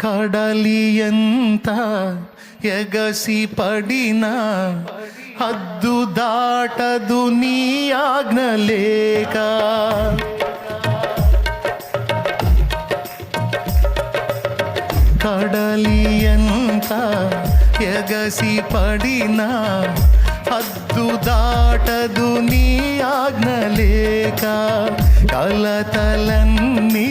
కడలి ఎంత ఎగసి పడిన హద్దు దాటదు నీ ఆజ్ఞ లేక. కడలి ఎంత ఎగసి పడిన హద్దు దాటదు నీ ఆజ్ఞ లేక. కలతలన్నీ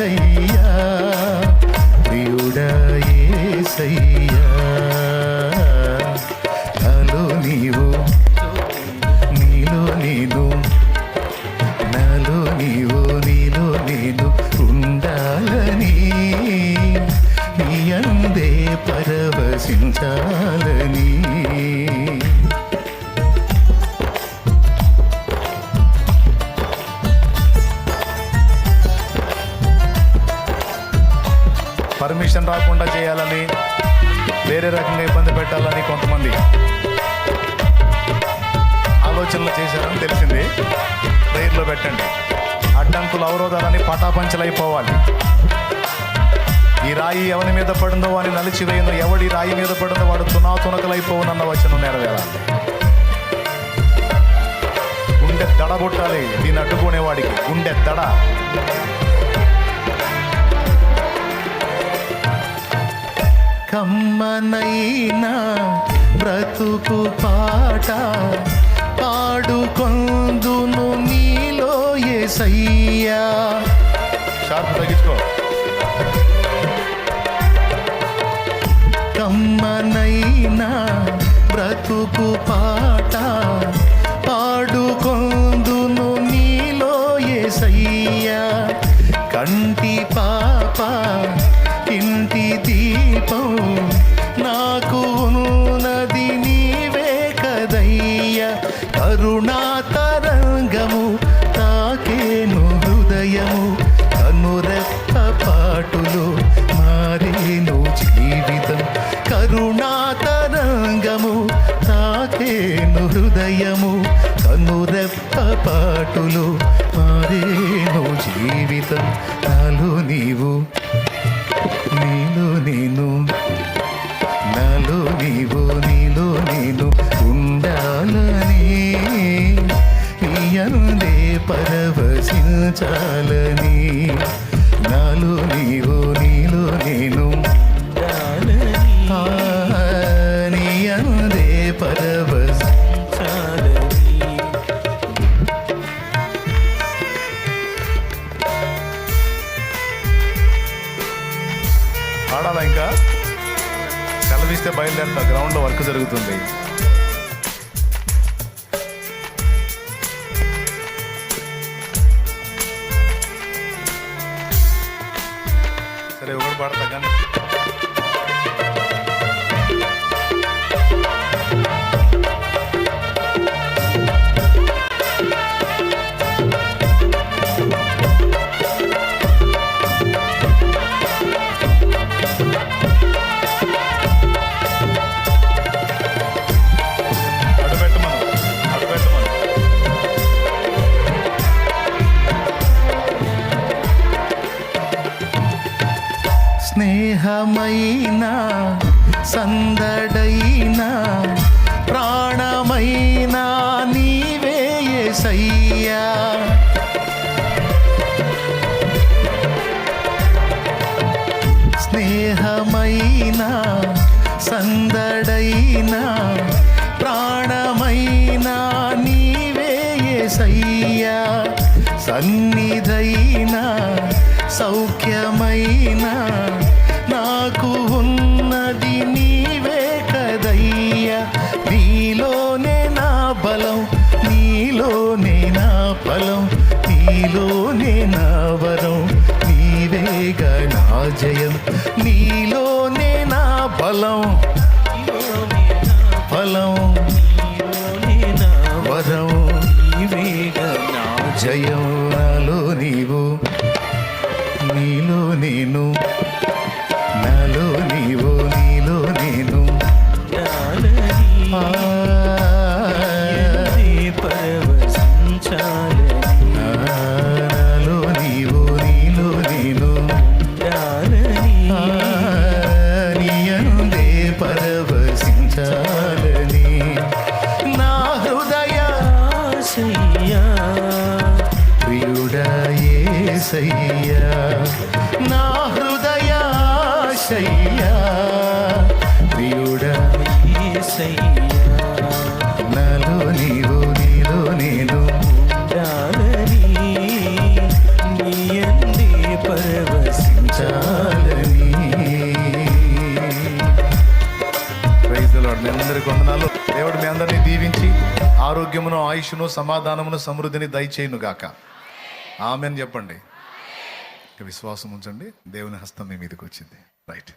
హృదయాశయ్యా ప్రియుడాయేసయ్యా నాలో నీవు నీలో నేను నాలో నీవు నీలో నేను ఉండాలని నీ అందే పరవశించాలని పర్మిషన్ రాకుండా చేయాలని వేరే రకంగా ఇబ్బంది పెట్టాలని కొంతమంది ఆలోచనలు చేశారని తెలిసింది. ప్రేయర్లో పెట్టండి. అడ్డంకులు అవరోధాలని పటాపంచలైపోవాలి. ఈ రాయి ఎవరి మీద పడిందో వాడిని నలిచివేయను. ఎవడి రాయి మీద పడిందో వాడు తునా తునకలైపోవునన్న వచనం నెరవేరాలి. గుండె దడ పుట్టాలి దీన్ని అడ్డుకునేవాడికి గుండె దడ. కమ్మనైనా బ్రతుకు పాట పాడుకొందును నీలో ఏసయ్యా. షార్ప్ తగ్గించుకో. కమ్మనైనా బ్రతుకు పాట పాడుకొందును నీలో ఏసయ్యా. కంటి హృదయము కనురెప్ప పాటులు. మారేను జీవితం నాలో నీవు. నీలో నేను నాలో నీవు నీలో నేను ఉండాలని. నీ పరవశించాలని. ఆడాలా ఇంకా? సెలవిస్తే బయలుదేరుతా గ్రౌండ్లో వర్క్ జరుగుతుంది. సరే ఒకటి పాడతా కానీ స్నేహమైన సందడైన ప్రాణమైన నీవే సయ్యా. జయం. నీలోనే నా బలం. బలం. ప్రియుడా యేసయ్యా నా హృదయాశయ్యా. ప్రియుడా నాలో నీవు నీలో నేను చాలని ప్రైజ్ ది లార్డ్. మీ అందరికి వందనాలు. దేవుడు మీ అందరినీ దీవించి ఆరోగ్యమును ఆయుష్ను సమాధానమును సమృద్ధిని దయచేయునుగాక. గాక చెప్పండి. విశ్వాసం ఉంచండి. దేవుని హస్తం మీ మీదకి వచ్చింది. రైట్.